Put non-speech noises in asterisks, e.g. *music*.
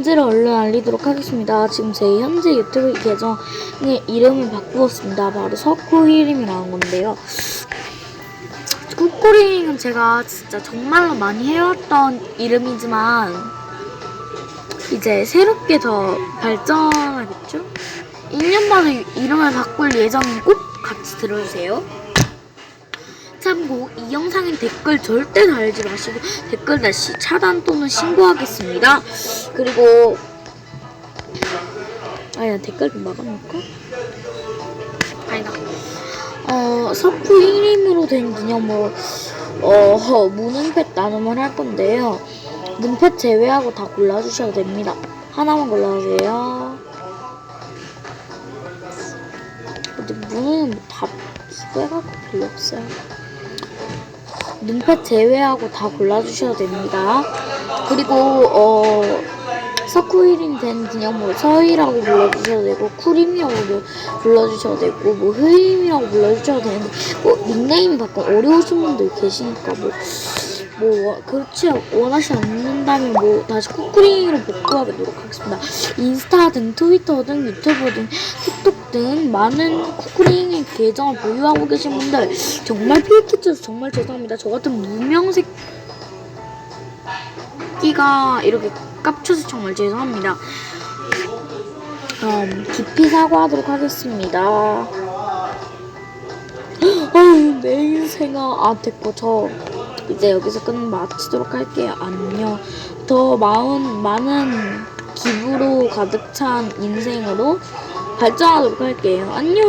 문제를 얼른 알리도록 하겠습니다. 지금 제 현재 유튜브 계정의 이름을 바꾸었습니다. 바로 석구이름이라는 건데요. 쿠쿠링은 제가 진짜 정말로 많이 해왔던 이름이지만 이제 새롭게 더 발전하겠죠? 1년 만에 이름을 바꿀 예정인 꼭 같이 들어주세요. 참고 이 영상엔 댓글 절대 달지 마시고 댓글 다시 차단 또는 신고하겠습니다. 그리고 아야 댓글 좀 막아놓을까? 아니다. 어 석구 1임으로 된 기념으로 어 무능펫 나눔을 할 건데요. 능펫 제외하고 다 골라주셔도 됩니다. 하나만 골라주세요. 근데 무는 다 기괴가 별로 없어요. 눈펫 제외하고 다 골라주셔도 됩니다. 그리고 어 서쿠일인 된 기념으로 서희라고 불러주셔도 되고 쿠림이라고 불- 불러주셔도 되고 뭐 흐임이라고 불러주셔도 되는데 뭐 닉네임이 가끔 어려우신 분들 계시니까 뭐. 뭐 워- 그렇지 원하지 않는다면 뭐 다시 쿠쿠링으로 복구하도록 하겠습니다. 인스타 등 트위터 등 유튜브 등 틱톡 등 많은 쿠쿠링의 계정을 보유하고 계신 분들 정말 필기쳐서 정말 죄송합니다. 저 같은 무명 새끼가 이렇게 깝쳐서 정말 죄송합니다. 음, 깊이 사과하도록 하겠습니다. *gasps* 어휴, 내 인생아. 아, 됐고, 저 이제 여기서 끝 마치도록 할게요. 안녕. 더 마은, 많은 기부로 가득 찬 인생으로 발전하도록 할게요. 안녕.